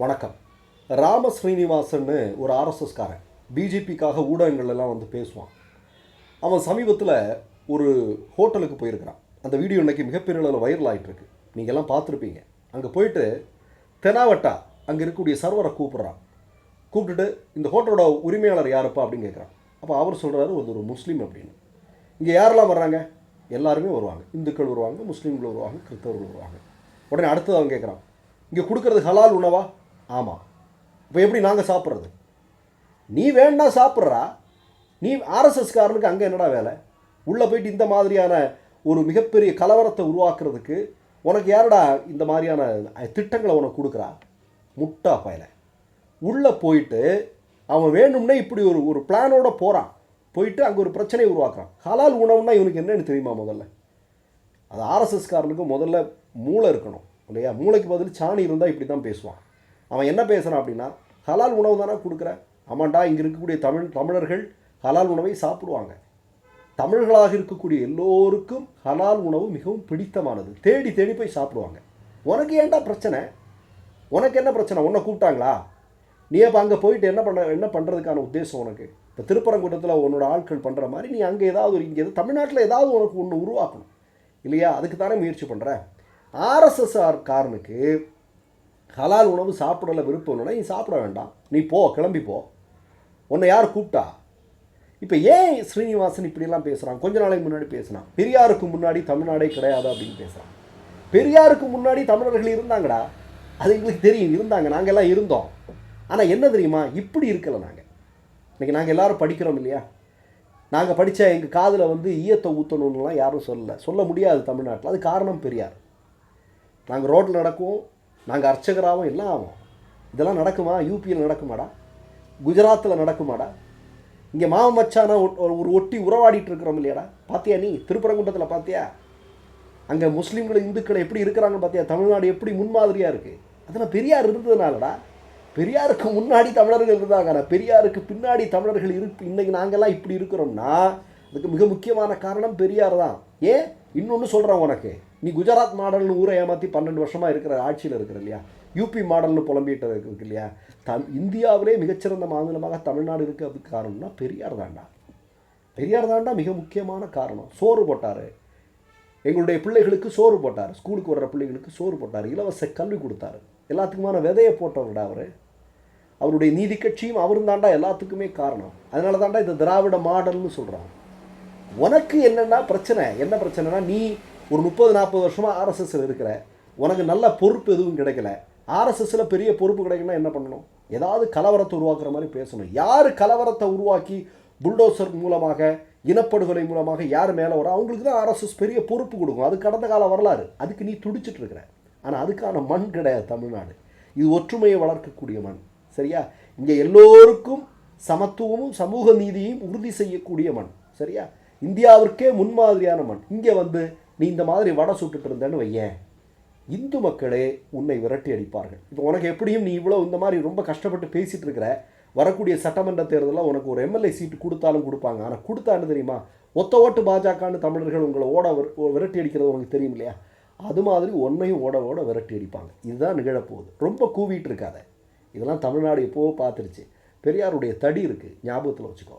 வணக்கம். ராம ஸ்ரீனிவாசன்னு ஒரு ஆர்எஸ்எஸ்காரன் பிஜேபிக்காக ஊடகங்கள்லாம் வந்து பேசுவான். அவன் சமீபத்தில் ஒரு ஹோட்டலுக்கு போயிருக்கிறான். அந்த வீடியோ இன்றைக்கி மிகப்பெரிய அளவில் வைரல் ஆகிட்டுருக்கு நீங்கள் எல்லாம் பார்த்துருப்பீங்க. அங்கே போயிட்டு தெனாவட்டா அங்கே இருக்கக்கூடிய சர்வரை கூப்பிட்றான். கூப்பிட்டுட்டு இந்த ஹோட்டலோட உரிமையாளர் யாருப்பா அப்படின்னு கேட்குறான். அப்போ அவர் சொல்கிறாரு ஒரு ஒரு முஸ்லீம் அப்படின்னு. இங்கே யாரெல்லாம் வர்றாங்க? எல்லாருமே வருவாங்க. இந்துக்கள் வருவாங்க முஸ்லீம்கள் வருவாங்க கிறிஸ்தவர்கள் வருவாங்க. உடனே அடுத்தது அவன் கேட்குறான். இங்கே கொடுக்கறது ஹலால் உணவா? ஆமாம் இப்போ எப்படி நாங்கள் சாப்பிட்றது? நீ வேணா சாப்பிட்றா. நீ ஆர்எஸ்எஸ்காரனுக்கு அங்கே என்னடா வேலை? உள்ளே போயிட்டு இந்த மாதிரியான ஒரு மிகப்பெரிய கலவரத்தை உருவாக்குறதுக்கு உனக்கு யாரடா இந்த மாதிரியான திட்டங்களை உனக்கு கொடுக்குறா? முட்டா பயல. உள்ளே போயிட்டு அவன் வேணும்னே இப்படி ஒரு ஒரு பிளானோட போகிறான் போயிட்டு அங்கே ஒரு பிரச்சனையை உருவாக்குறான். ஹலால் உணவுன்னா இவனுக்கு என்னென்னு தெரியுமா முதல்ல? அது ஆர்எஸ்எஸ்காரனுக்கு முதல்ல மூளை இருக்கணும் இல்லையா? மூளைக்கு பதில் சாணி இருந்தால் இப்படி தான் பேசுவான். அவன் என்ன பேசுகிறான் அப்படின்னா ஹலால் உணவு தானே கொடுக்குற ஆமாண்டா இங்கே இருக்கக்கூடிய தமிழ் தமிழர்கள் ஹலால் உணவை சாப்பிடுவாங்க. தமிழர்களாக இருக்கக்கூடிய எல்லோருக்கும் ஹலால் உணவு மிகவும் பிடித்தமானது. தேடி தேடி போய் சாப்பிடுவாங்க. உனக்கு ஏன்டா பிரச்சனை? உனக்கு என்ன பிரச்சனை? உன்னை கூப்பிட்டாங்களா? நீ அப்போ அங்கே போயிட்டு என்ன பண்ண என்ன பண்ணுறதுக்கான உத்தேசம் உனக்கு? இப்போ திருப்பரங்குன்றத்தில் உன்னோட ஆட்கள் பண்ணுற மாதிரி நீ அங்கே ஏதாவது ஒரு இங்கே தமிழ்நாட்டில் ஏதாவது உனக்கு ஒன்று உருவாக்கணும். இல்லையா? அதுக்கு தானே முயற்சி பண்ணுற ஆர்எஸ்எஸ்ஆர் காரனுக்கு ஹலால் உணவு சாப்பிடல விருப்பம் இல்லைனா நீ சாப்பிட வேண்டாம். நீ போ கிளம்பி போ. உன்னை யார் கூப்பிட்டா? இப்போ ஏன் ஸ்ரீனிவாசன் இப்படிலாம் பேசுகிறான் கொஞ்ச நாளைக்கு முன்னாடி பேசுனான். பெரியாருக்கு முன்னாடி தமிழ்நாடே கிடையாது அப்படின்னு பேசுகிறான் பெரியாருக்கு முன்னாடி தமிழர்கள் இருந்தாங்கடா. அது எங்களுக்கு தெரியும். இருந்தாங்க. நாங்கள் எல்லாம் இருந்தோம். ஆனால் என்ன தெரியுமா? இப்படி இருக்கலை நாங்கள் இன்றைக்கி நாங்கள் எல்லாரும் படிக்கிறோம் இல்லையா? நாங்கள் படித்த எங்கள் காதில் வந்து ஈயத்தை ஊற்றணும்லாம் யாரும் சொல்லலை. சொல்ல முடியாது தமிழ்நாட்டில். அது காரணம் பெரியார். நாங்கள் ரோட்டில் நடக்குவோம். நாங்கள் அர்ச்சகராகவும் எல்லாம் ஆகும் இதெல்லாம் நடக்குமா? யூபியில் நடக்குமாடா? குஜராத்தில் நடக்குமாடா? இங்கே மாம மச்சானா ஒ- ஒரு ஒட்டி உறவாடிட்டு இருக்கிறோம் இல்லையாடா? பார்த்தியா நீ? திருப்பரங்குன்றத்தில் பார்த்தியா அங்கே முஸ்லீம்கள் இந்துக்கள் எப்படி இருக்கிறாங்கன்னு பார்த்தியா தமிழ்நாடு எப்படி முன்மாதிரியாக இருக்குது அதெல்லாம் பெரியார் இருந்ததுனாலடா. பெரியாருக்கு முன்னாடி தமிழர்கள் இருந்தாங்க ஆனால் பெரியாருக்கு பின்னாடி தமிழர்கள் இருப்பு இன்றைக்கி நாங்கள்லாம் இப்படி இருக்கிறோம்னா அதுக்கு மிக முக்கியமான காரணம் பெரியார் தான். ஏன்? இன்னொன்று சொல்கிறேன் உனக்கு. நீ குஜராத் மாடல்னு ஊரை ஏமாற்றி பன்னெண்டு வருஷமாக இருக்கிற ஆட்சியில் இருக்கிற இல்லையா? யூபி மாடல்னு புலம்பிட்டு இருக்கு இல்லையா? தம் இந்தியாவிலே மிகச்சிறந்த மாநிலமாக தமிழ்நாடு இருக்குது அதுக்கு காரணம்னா பெரியார் தாண்டா பெரியார் தாண்டா மிக முக்கியமான காரணம். சோறு போட்டார். எங்களுடைய பிள்ளைகளுக்கு சோறு போட்டார். ஸ்கூலுக்கு வர்ற பிள்ளைகளுக்கு சோறு போட்டார். இலவச கல்வி கொடுத்தாரு. எல்லாத்துக்குமான விதையை போட்டவர்டா அவர். அவருடைய நீதி கட்சியும் அவரும் தாண்டா எல்லாத்துக்குமே காரணம். அதனால தாண்டா இந்த திராவிட மாடல்னு சொல்கிறான் உனக்கு என்னென்னா பிரச்சனை. என்ன பிரச்சனைனா நீ ஒரு முப்பது நாற்பது வருஷமாக ஆர்எஸ்எஸ்ஸில் இருக்கிற உனக்கு நல்ல பொறுப்பு எதுவும் கிடைக்கல. ஆர்எஸ்எஸ்ஸில் பெரிய பொறுப்பு கிடைக்குன்னா என்ன பண்ணணும்? ஏதாவது கலவரத்தை உருவாக்குற மாதிரி பேசணும். யார் கலவரத்தை உருவாக்கி புல்டோசர் மூலமாக இனப்படுகொலை மூலமாக யார் மேலே வர அவங்களுக்கு தான் ஆர்எஸ்எஸ் பெரிய பொறுப்பு கொடுக்கும். அது கடந்த கால வரலாறு. அதுக்கு நீ துடிச்சிட்டு இருக்கிற. ஆனால் அதுக்கான மண் கிடையாது தமிழ்நாடு. இது ஒற்றுமையை வளர்க்கக்கூடிய மண். சரியா? இங்கே எல்லோருக்கும் சமத்துவமும் சமூக நீதியையும் உறுதி செய்யக்கூடிய மண். சரியா? இந்தியாவிற்கே முன்மாதிரியான மண். இங்கே வந்து நீ இந்த மாதிரி வடை சுட்டுட்டு இருந்தேன்னு வையேன். இந்து மக்களே உன்னை விரட்டி அடிப்பார்கள். இப்போ உனக்கு எப்படியும் நீ இவ்வளோ இந்த மாதிரி ரொம்ப கஷ்டப்பட்டு பேசிகிட்டு இருக்கிற வரக்கூடிய சட்டமன்ற தேர்தலில் உனக்கு ஒரு எம்எல்ஏ சீட்டு கொடுத்தாலும் கொடுப்பாங்க. ஆனால் கொடுத்தான்னு தெரியுமா? ஒத்த ஓட்டு பாஜகன்னு தமிழர்கள் உங்களை ஓட விரட்டி அடிக்கிறது உனக்கு தெரியும் இல்லையா? அது மாதிரி உன்னையும் ஓட ஓட விரட்டி அடிப்பாங்க. இதுதான் நிகழப்போகுது. ரொம்ப கூவிட்டு இருக்காத. இதெல்லாம் தமிழ்நாடு எப்போவோ பார்த்துருச்சு. பெரியாருடைய தடி இருக்குது ஞாபகத்தில் வச்சுக்கோ.